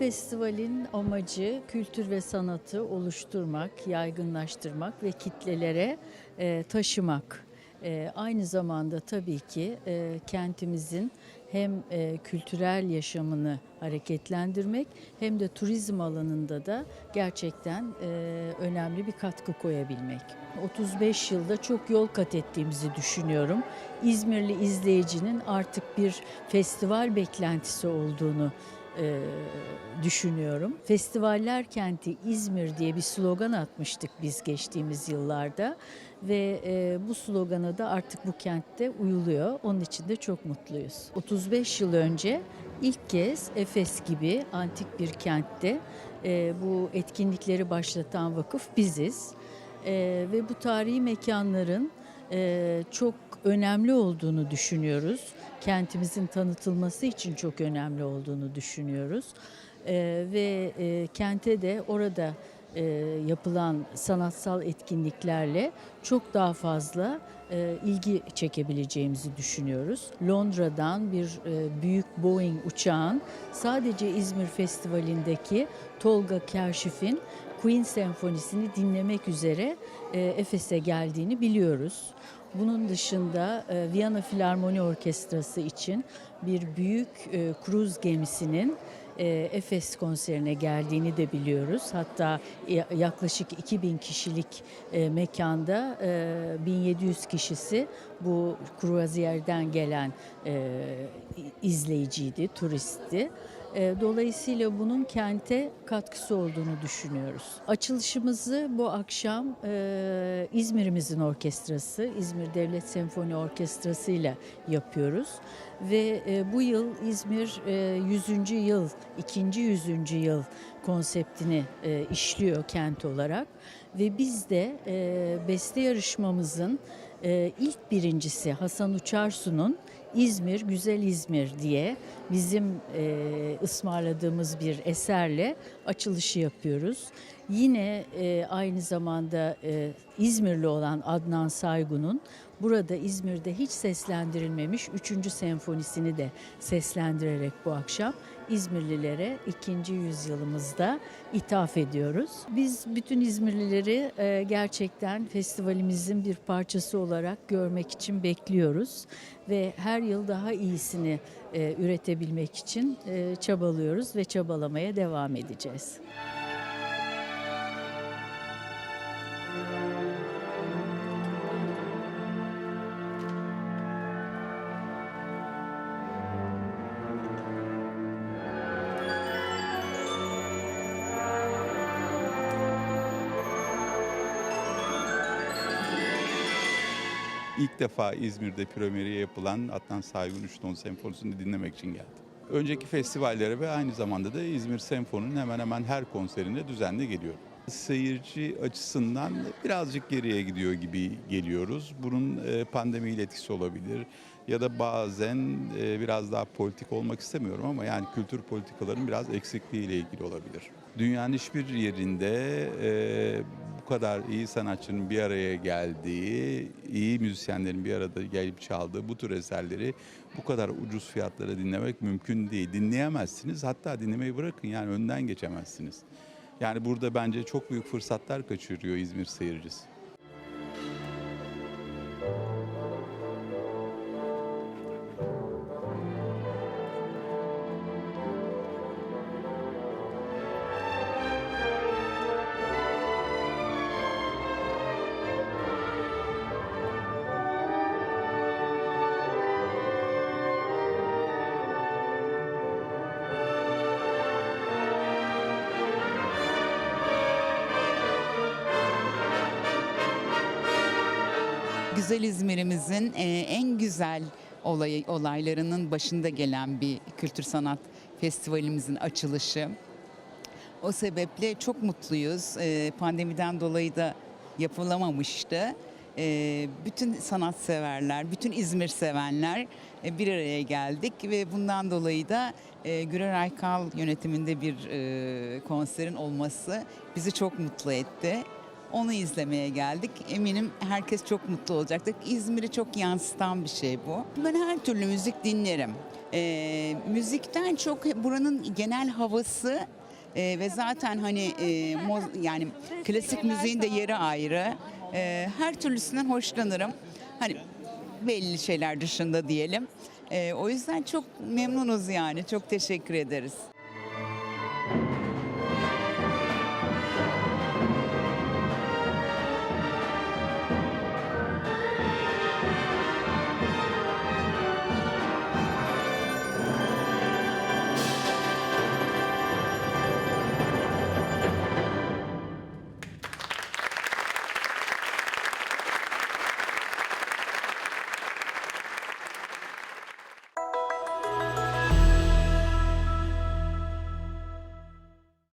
festivalin amacı kültür ve sanatı oluşturmak, yaygınlaştırmak ve kitlelere e, taşımak. E, aynı zamanda tabii ki e, kentimizin hem e, kültürel yaşamını hareketlendirmek hem de turizm alanında da gerçekten e, önemli bir katkı koyabilmek. 35 yılda çok yol kat ettiğimizi düşünüyorum. İzmirli izleyicinin artık bir festival beklentisi olduğunu e, düşünüyorum. Festivaller kenti İzmir diye bir slogan atmıştık biz geçtiğimiz yıllarda ve e, bu slogana da artık bu kentte uyuluyor. Onun için de çok mutluyuz. 35 yıl önce ilk kez Efes gibi antik bir kentte e, bu etkinlikleri başlatan vakıf biziz. E, ve bu tarihi mekanların e, çok önemli olduğunu düşünüyoruz. Kentimizin tanıtılması için çok önemli olduğunu düşünüyoruz. E, ve e, kente de orada e, yapılan sanatsal etkinliklerle çok daha fazla e, ilgi çekebileceğimizi düşünüyoruz. Londra'dan bir e, büyük Boeing uçağın sadece İzmir Festivali'ndeki Tolga Kerşif'in Queen Senfonisini dinlemek üzere e, Efes'e geldiğini biliyoruz. Bunun dışında e, Viyana Filarmoni Orkestrası için bir büyük e, kruz gemisinin e, Efes konserine geldiğini de biliyoruz. Hatta ya- yaklaşık 2000 kişilik mekanda e, 1700 kişisi bu kruvaziyerden gelen izleyiciydi, turistti. E, Dolayısıyla bunun kente katkısı olduğunu düşünüyoruz. Açılışımızı bu akşam e, İzmir'imizin orkestrası, İzmir Devlet Senfoni Orkestrası ile yapıyoruz. Ve e, bu yıl İzmir e, 100. yıl, ikinci 100. yıl konseptini e, işliyor kent olarak. Ve biz de e, beste yarışmamızın e, ilk birincisi Hasan Uçarsu'nun İzmir, Güzel İzmir diye bizim e, ısmarladığımız bir eserle açılışı yapıyoruz. Yine e, aynı zamanda e, İzmirli olan Adnan Saygun'un burada İzmir'de hiç seslendirilmemiş 3. senfonisini de seslendirerek bu akşam İzmirlilere ikinci yüzyılımızda ithaf ediyoruz. Biz bütün İzmirlileri e, gerçekten festivalimizin bir parçası olarak görmek için bekliyoruz ve her yıl daha iyisini e, üretebilmek için e, çabalıyoruz ve çabalamaya devam edeceğiz. İlk defa İzmir'de premieri yapılan Adnan Saygun 3 Ton Senfonisi'ni dinlemek için geldim. Önceki festivallere ve aynı zamanda da İzmir Senfoni'nin hemen hemen her konserine düzenli geliyorum. Seyirci açısından birazcık geriye gidiyor gibi geliyoruz. Bunun e, pandemiyle etkisi olabilir ya da bazen e, biraz daha politik olmak istemiyorum ama yani kültür politikaların biraz eksikliğiyle ilgili olabilir. Dünyanın hiçbir yerinde e, kadar iyi sanatçının bir araya geldiği, iyi müzisyenlerin bir arada gelip çaldığı bu tür eserleri bu kadar ucuz fiyatlara dinlemek mümkün değil. Dinleyemezsiniz hatta dinlemeyi bırakın yani önden geçemezsiniz. Yani burada bence çok büyük fırsatlar kaçırıyor İzmir seyircisi. Güzel İzmir'imizin e, en güzel olayı, olaylarının başında gelen bir kültür sanat festivalimizin açılışı. O sebeple çok mutluyuz. E, Pandemiden dolayı da yapılamamıştı. E, Bütün sanatseverler, bütün İzmir sevenler bir araya geldik ve bundan dolayı da Gürer Aykal yönetiminde bir konserin olması bizi çok mutlu etti. Onu izlemeye geldik. Eminim herkes çok mutlu olacaktır. İzmir'i çok yansıtan bir şey bu. Ben her türlü müzik dinlerim. E, müzikten çok buranın genel havası e, ve zaten hani e, moz- yani klasik müziğin de yeri ayrı. E, her türlüsünden hoşlanırım. Hani belli şeyler dışında diyelim. E, o yüzden çok memnunuz yani. Çok teşekkür ederiz.